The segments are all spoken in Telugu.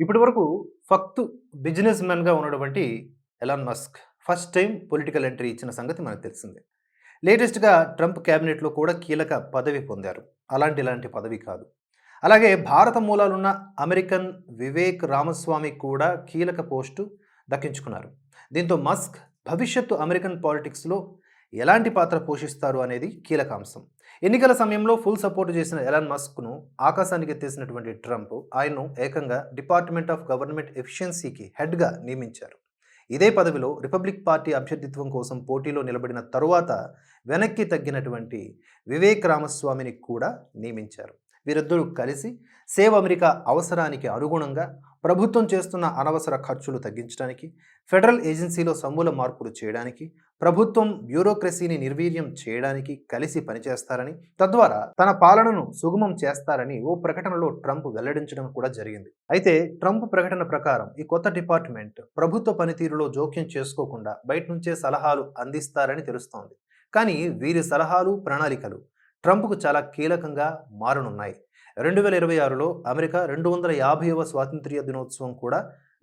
ఇప్పటి వరకు ఫక్తు బిజినెస్ మ్యాన్గా ఉన్నటువంటి Elon Musk. First time political entry ఇచ్చిన సంగతి మనకు తెలిసిందే. లేటెస్ట్గా ట్రంప్ క్యాబినెట్లో కూడా కీలక పదవి పొందారు. అలాంటి ఇలాంటి పదవి కాదు. అలాగే భారత మూలాలున్న అమెరికన్ వివేక్ రామస్వామి కూడా కీలక పోస్టు దక్కించుకున్నారు. దీంతో మస్క్ భవిష్యత్తు అమెరికన్ పాలిటిక్స్లో ఎలాంటి పాత్ర పోషిస్తారు అనేది కీలక అంశం. ఎన్నికల సమయంలో ఫుల్ సపోర్ట్ చేసిన ఎలాన్ మస్క్ను ఆకాశానికి ఎత్తేసినటువంటి ట్రంప్ ఆయన్ను ఏకంగా డిపార్ట్మెంట్ ఆఫ్ గవర్నమెంట్ ఎఫిషియన్సీకి హెడ్గా నియమించారు. ఇదే పదవిలో రిపబ్లిక్ పార్టీ అభ్యర్థిత్వం కోసం పోటీలో నిలబడిన తరువాత వెనక్కి తగ్గినటువంటి వివేక్ రామస్వామిని కూడా నియమించారు. వీరిద్దరూ కలిసి సేవ్ అమెరికా అవసరానికి అనుగుణంగా ప్రభుత్వం చేస్తున్న అనవసర ఖర్చులు తగ్గించడానికి ఫెడరల్ ఏజెన్సీలో సమూల మార్పులు చేయడానికి ప్రభుత్వం బ్యూరోక్రసీని నిర్వీర్యం చేయడానికి కలిసి పనిచేస్తారని తద్వారా తన పాలనను సుగమం చేస్తారని ఓ ప్రకటనలో ట్రంప్ వెల్లడించడం కూడా జరిగింది. అయితే ట్రంప్ ప్రకటన ప్రకారం ఈ కొత్త డిపార్ట్మెంట్ ప్రభుత్వ పనితీరులో జోక్యం చేసుకోకుండా బయట నుంచే సలహాలు అందిస్తారని తెలుస్తోంది. కానీ వీరి సలహాలు ప్రణాళికలు ట్రంప్కు చాలా కీలకంగా మారనున్నాయి. రెండు వేల ఇరవై ఆరులో అమెరికా రెండు వందల యాభైవ స్వాతంత్ర్య దినోత్సవం కూడా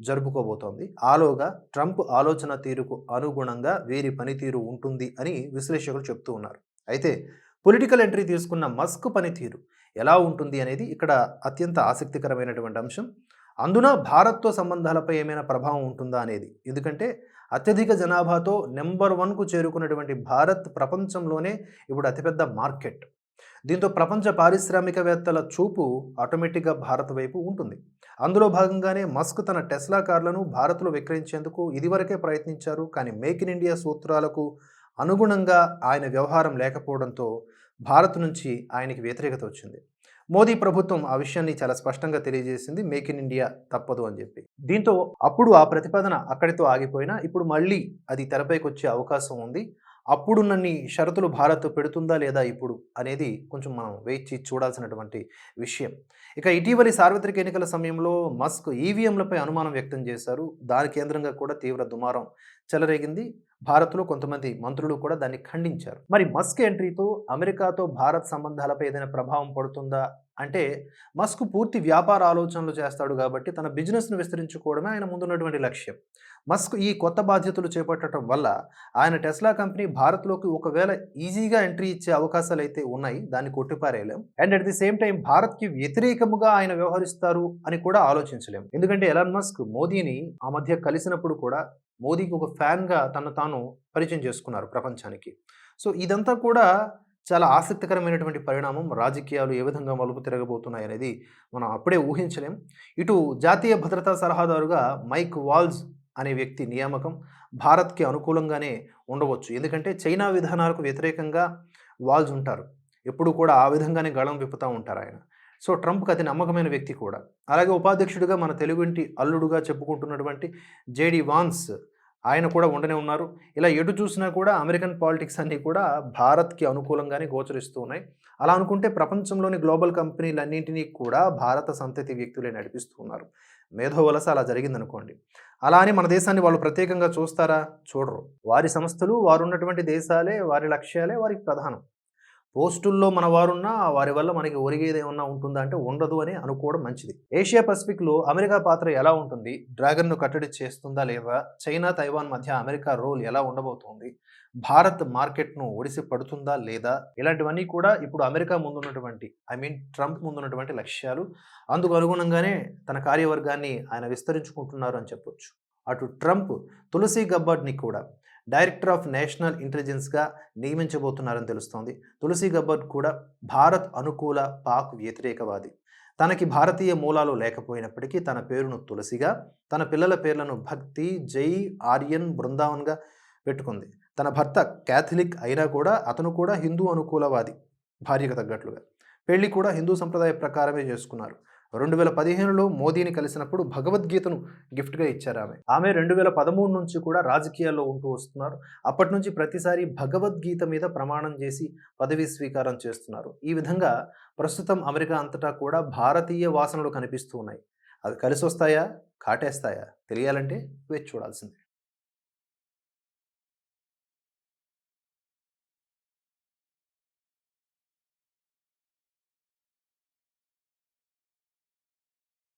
జరుపుకోబోతోంది. ఆలోగా ట్రంప్ ఆలోచన తీరుకు అనుగుణంగా వీరి పనితీరు ఉంటుంది అని విశ్లేషకులు చెప్తూ ఉన్నారు. అయితే పొలిటికల్ ఎంట్రీ తీసుకున్న మస్క్ పనితీరు ఎలా ఉంటుంది అనేది ఇక్కడ అత్యంత ఆసక్తికరమైనటువంటి అంశం. అందున భారత్తో సంబంధాలపై ఏమైనా ప్రభావం ఉంటుందా అనేది. ఎందుకంటే అత్యధిక జనాభాతో నెంబర్ వన్కు చేరుకున్నటువంటి భారత్ ప్రపంచంలోనే ఇప్పుడు అతిపెద్ద మార్కెట్. దీంతో ప్రపంచ పారిశ్రామికవేత్తల చూపు ఆటోమేటిక్గా భారత్ వైపు ఉంటుంది. అందులో భాగంగానే మస్క్ తన టెస్లా కార్లను భారత్లో విక్రయించేందుకు ఇదివరకే ప్రయత్నించారు. కానీ మేక్ ఇన్ ఇండియా సూత్రాలకు అనుగుణంగా ఆయన వ్యవహారం లేకపోవడంతో భారత్ నుంచి ఆయనకి వ్యతిరేకత వచ్చింది. మోదీ ప్రభుత్వం ఆ విషయాన్ని చాలా స్పష్టంగా తెలియజేసింది. మేక్ ఇన్ ఇండియా తప్పదు అని చెప్పి. దీంతో అప్పుడు ఆ ప్రతిపాదన అక్కడితో ఆగిపోయినా ఇప్పుడు మళ్ళీ అది తెరపైకి వచ్చే అవకాశం ఉంది. అప్పుడున్నన్ని షరతులు భారత్ పెడుతుందా లేదా ఇప్పుడు అనేది కొంచెం మనం వేచి చూడాల్సినటువంటి విషయం. ఇక ఇటీవలి సార్వత్రిక ఎన్నికల సమయంలో మస్క్ ఈవీఎంలపై అనుమానం వ్యక్తం చేశారు. దాని కేంద్రంగా కూడా తీవ్ర దుమారం చెలరేగింది. భారత్లో కొంతమంది మంత్రులు కూడా దాన్ని ఖండించారు. మరి మస్క్ ఎంట్రీతో అమెరికాతో భారత్ సంబంధాలపై ఏదైనా ప్రభావం పడుతుందా? అంటే మస్క్ పూర్తి వ్యాపార ఆలోచనలు చేస్తాడు కాబట్టి తన బిజినెస్ను విస్తరించుకోవడమే ఆయన ముందున్నటువంటి లక్ష్యం. మస్క్ ఈ కొత్త బాధ్యతలు చేపట్టడం వల్ల ఆయన టెస్లా కంపెనీ భారత్లోకి ఒకవేళ ఈజీగా ఎంట్రీ ఇచ్చే అవకాశాలు అయితే ఉన్నాయి దాన్ని కొట్టిపారేయలేం. And at the same time భారత్కి వ్యతిరేకముగా ఆయన వ్యవహరిస్తారు అని కూడా ఆలోచించలేం. ఎందుకంటే ఎలాన్ మస్క్ మోదీని ఆ మధ్య కలిసినప్పుడు కూడా మోదీకి ఒక ఫ్యాన్గా తను తాను పరిచయం చేసుకున్నారు ప్రపంచానికి. సో ఇదంతా కూడా చాలా ఆసక్తికరమైనటువంటి పరిణామం రాజకీయాలు ఏ విధంగా మలుపు తిరగబోతున్నాయి అనేది మనం అప్పుడే ఊహించలేం. ఇటు జాతీయ భద్రతా సలహాదారుగా మైక్ వాల్జ్ అనే వ్యక్తి నియామకం భారత్కి అనుకూలంగానే ఉండవచ్చు. ఎందుకంటే చైనా విధానాలకు వ్యతిరేకంగా వాల్జ్ ఉంటారు. ఎప్పుడు కూడా ఆ విధంగానే గళం విప్పుతూ ఉంటారు ఆయన. సో ట్రంప్కి అతి నమ్మకమైన వ్యక్తి కూడా. అలాగే ఉపాధ్యక్షుడిగా మన తెలుగుంటి అల్లుడుగా చెప్పుకుంటున్నటువంటి జేడి వాన్స్ ఆయన కూడా ఉండనే ఉన్నారు. ఇలా ఎటు చూసినా కూడా అమెరికన్ పాలిటిక్స్ అన్నీ కూడా భారత్కి అనుకూలంగానే గోచరిస్తూ ఉన్నాయి. అలా అనుకుంటే ప్రపంచంలోని గ్లోబల్ కంపెనీలన్నింటినీ కూడా భారత సంతతి వ్యక్తులే నడిపిస్తూ ఉన్నారు. మేధో వలస అలా జరిగిందనుకోండి. అలా అని మన దేశాన్ని వాళ్ళు ప్రత్యేకంగా చూస్తారా? చూడరు. వారి సంస్థలు వారు ఉన్నటువంటి దేశాలే వారి లక్ష్యాలే వారికి ప్రధానం. పోస్టుల్లో మన వారున్నా వారి వల్ల మనకి ఒరిగేది ఏమన్నా ఉంటుందా అంటే ఉండదు అని అనుకోవడం మంచిది. ఏషియా పసిఫిక్లో అమెరికా పాత్ర ఎలా ఉంటుంది? డ్రాగన్ను కట్టడి చేస్తుందా లేదా? చైనా తైవాన్ మధ్య అమెరికా రోల్ ఎలా ఉండబోతోంది? భారత్ మార్కెట్ను ఒడిసి పడుతుందా లేదా? ఇలాంటివన్నీ కూడా ఇప్పుడు అమెరికా ముందున్నటువంటి ఐ మీన్ ట్రంప్ ముందున్నటువంటి లక్ష్యాలు. అందుకు అనుగుణంగానే తన కార్యవర్గాన్ని ఆయన విస్తరించుకుంటున్నారు అని చెప్పొచ్చు. అటు ట్రంప్ తులసి గబ్బర్డ్ని కూడా డైరెక్టర్ ఆఫ్ నేషనల్ ఇంటెలిజెన్స్గా నియమించబోతున్నారని తెలుస్తోంది. తులసి గబ్బర్ కూడా భారత్ అనుకూల పాక్ వ్యతిరేకవాది. తనకి భారతీయ మూలాలు లేకపోయినప్పటికీ తన పేరును తులసిగా తన పిల్లల పేర్లను భక్తి జై ఆర్యన్ బృందావన్గా పెట్టుకుంది. తన భర్త క్యాథలిక్ అయినా కూడా అతను కూడా హిందూ అనుకూలవాది భార్యకు తగ్గట్లుగా. పెళ్ళి కూడా హిందూ సంప్రదాయ ప్రకారమే చేసుకున్నారు. రెండు వేల పదిహేనులో మోదీని కలిసినప్పుడు భగవద్గీతను గిఫ్ట్గా ఇచ్చారు ఆమె. ఆమె రెండు వేల పదమూడు నుంచి కూడా రాజకీయాల్లో ఉంటూ వస్తున్నారు. అప్పటి నుంచి ప్రతిసారి భగవద్గీత మీద ప్రమాణం చేసి పదవీ స్వీకారం చేస్తున్నారు. ఈ విధంగా ప్రస్తుతం అమెరికా అంతటా కూడా భారతీయ వాసనలు కనిపిస్తూ ఉన్నాయి. అవి కలిసి వస్తాయా కాటేస్తాయా? తెలియాలంటే వేచి చూడాల్సిందే.